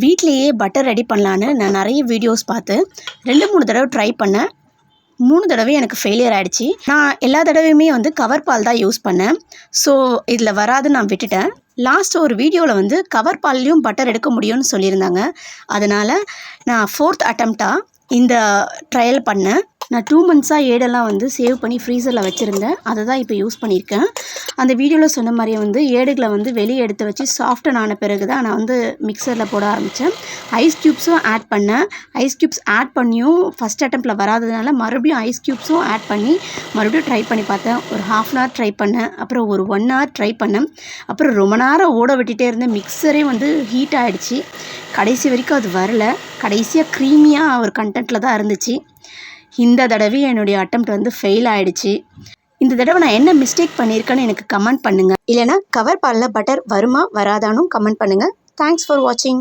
வீட்லேயே butter ready பண்ணலான்னு நான் நிறைய வீடியோஸ் பார்த்து ரெண்டு மூணு தடவை ட்ரை பண்ணேன். மூணு தடவை எனக்கு ஃபெயிலியர் ஆகிடுச்சி நான் எல்லா தடவையுமே வந்து கவர் பால் தான் யூஸ் பண்ணேன். ஸோ இதில் வராது நான் விட்டுட்டேன். லாஸ்ட் ஒரு வீடியோவில் வந்து கவர் பால்லையும் பட்டர் எடுக்க முடியும்னு சொல்லியிருந்தாங்க. அதனால் நான் ஃபோர்த் அட்டம்ப்டாக இந்த ட்ரையல் பண்ணேன். நான் டூ மந்த்ஸாக ஏடெல்லாம் வந்து சேவ் பண்ணி ஃப்ரீசரில் வச்சுருந்தேன். அதை தான் இப்போ யூஸ் பண்ணியிருக்கேன். அந்த வீடியோவில் சொன்ன மாதிரியே வந்து ஏடுகளை வந்து வெளியே எடுத்து வச்சு சாஃப்டன் ஆன பிறகு தான் நான் வந்து மிக்சரில் போட ஆரம்பித்தேன் ஐஸ் க்யூப்ஸும் ஆட் பண்ணேன். ஐஸ் க்யூப்ஸ் ஆட் பண்ணியும் ஃபஸ்ட் அட்டம்ப்டில் வராததுனால மறுபடியும் ஐஸ் க்யூப்ஸும் ஆட் பண்ணி மறுபடியும் ட்ரை பண்ணி பார்த்தேன். ஒரு ஹாஃப் அன் ஹவர் ட்ரை பண்ணேன். அப்புறம் ஒரு ஒன் ஹவர் ட்ரை பண்ணேன். அப்புறம் ரொம்ப நேரம் ஓட விட்டுட்டே இருந்தேன். மிக்சரே வந்து ஹீட் ஆகிடுச்சு கடைசி வரைக்கும் அது வரல. கடைசியாக க்ரீமியாக ஒரு கண்டென்ட்டில் தான் இருந்துச்சு. இந்த தடவை என்னுடைய அட்டம் வந்து ஃபெயில் ஆயிடுச்சு. இந்த தடவை நான் என்ன மிஸ்டேக் பண்ணியிருக்கேன்னு எனக்கு கமெண்ட் பண்ணுங்கள் இல்லைனா கவர் பாலில் பட்டர் வருமா வராதானும் கமெண்ட் பண்ணுங்கள் தேங்க்ஸ் ஃபார் வாட்சிங்